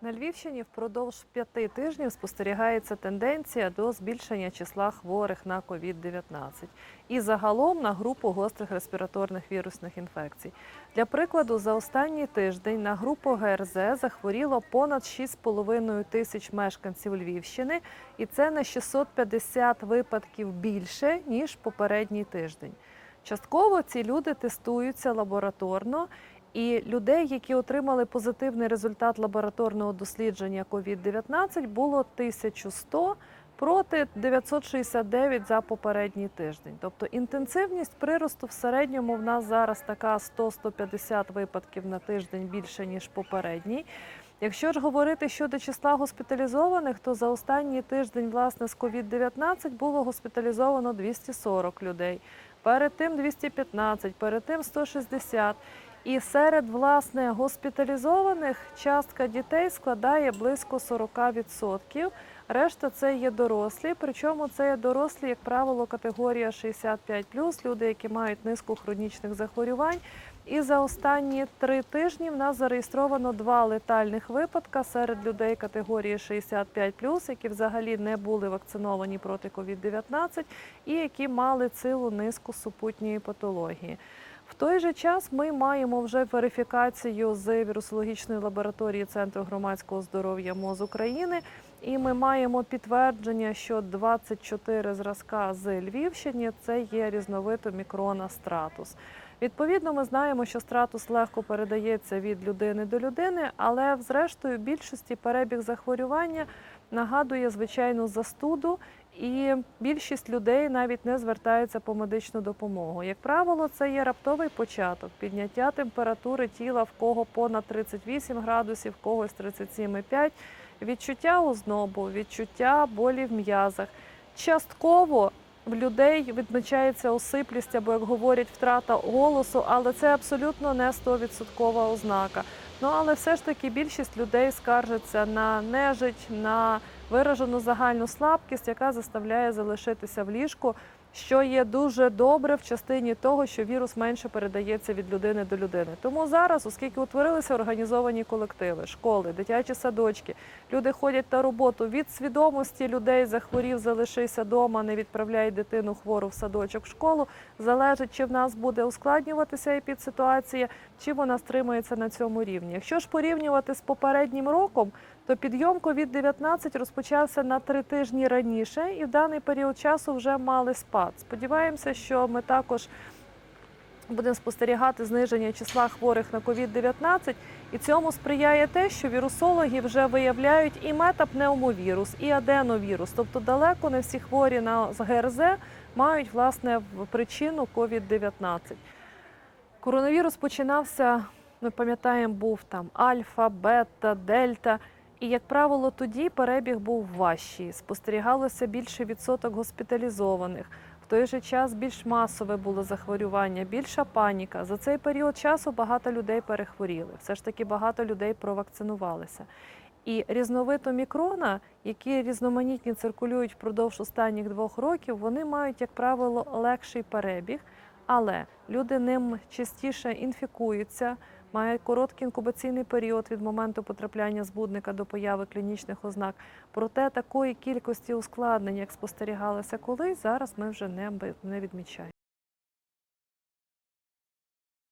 На Львівщині впродовж п'яти тижнів спостерігається тенденція до збільшення числа хворих на COVID-19 і загалом на групу гострих респіраторних вірусних інфекцій. Для прикладу, за останній тиждень на групу ГРЗ захворіло понад 6,5 тисяч мешканців Львівщини, і це на 650 випадків більше ніж попередній тиждень. Частково ці люди тестуються лабораторно. І людей, які отримали позитивний результат лабораторного дослідження COVID-19, було 1100 проти 969 за попередній тиждень. Тобто інтенсивність приросту в середньому в нас зараз така 100-150 випадків на тиждень більше ніж попередній. Якщо ж говорити щодо числа госпіталізованих, то за останній тиждень власне з COVID-19 було госпіталізовано 240 людей. Перед тим 215, перед тим 160. І серед власне госпіталізованих частка дітей складає близько 40%. Решта це є дорослі, причому це є дорослі, як правило, категорія 65+, люди, які мають низку хронічних захворювань. І за останні три тижні в нас зареєстровано два летальних випадка серед людей категорії 65+, які взагалі не були вакциновані проти COVID-19 і які мали цілу низку супутньої патології. В той же час ми маємо вже верифікацію з вірусологічної лабораторії Центру громадського здоров'я МОЗ України, і ми маємо підтвердження, що 24 зразка з Львівщини це є різновид омікрона стратус. Відповідно, ми знаємо, що стратус легко передається від людини до людини, але зрештою більшості перебіг захворювання нагадує звичайну застуду, і більшість людей навіть не звертаються по медичну допомогу. Як правило, це є раптовий початок підняття температури тіла в кого понад 38 градусів, в когось 37,5, відчуття ознобу, відчуття болі в м'язах. Частково в людей відмічається осиплість або, як говорять, втрата голосу, але це абсолютно не 100% ознака. Ну але все ж таки більшість людей скаржиться на нежить, на виражену загальну слабкість, яка заставляє залишитися в ліжку, що є дуже добре в частині того, що вірус менше передається від людини до людини. Тому зараз, оскільки утворилися організовані колективи, школи, дитячі садочки, люди ходять на роботу від свідомості людей захворів, залишися вдома, не відправляй дитину хвору в садочок в школу. Залежить, чи в нас буде ускладнюватися епідситуація, чи вона стримується на цьому рівні. Якщо ж порівнювати з попереднім роком, то підйом COVID-19 розпочався на три тижні раніше, і в даний період часу вже мали спад. Сподіваємося, що ми також будемо спостерігати зниження числа хворих на COVID-19, і цьому сприяє те, що вірусологи вже виявляють і метапневмовірус, і аденовірус. Тобто далеко не всі хворі на ГРЗ мають власне причину COVID-19. Коронавірус починався, ми пам'ятаємо, був там альфа, бета, дельта. І, як правило, тоді перебіг був важчий. Спостерігалося більше відсоток госпіталізованих. В той же час більш масове було захворювання, більша паніка. За цей період часу багато людей перехворіли. Все ж таки багато людей провакцинувалися. І різновид омікрона, які різноманітні циркулюють впродовж останніх двох років, вони мають, як правило, легший перебіг, але люди ним частіше інфікуються, мають короткий інкубаційний період від моменту потрапляння збудника до появи клінічних ознак. Проте такої кількості ускладнень, як спостерігалося колись, зараз ми вже не, відмічаємо.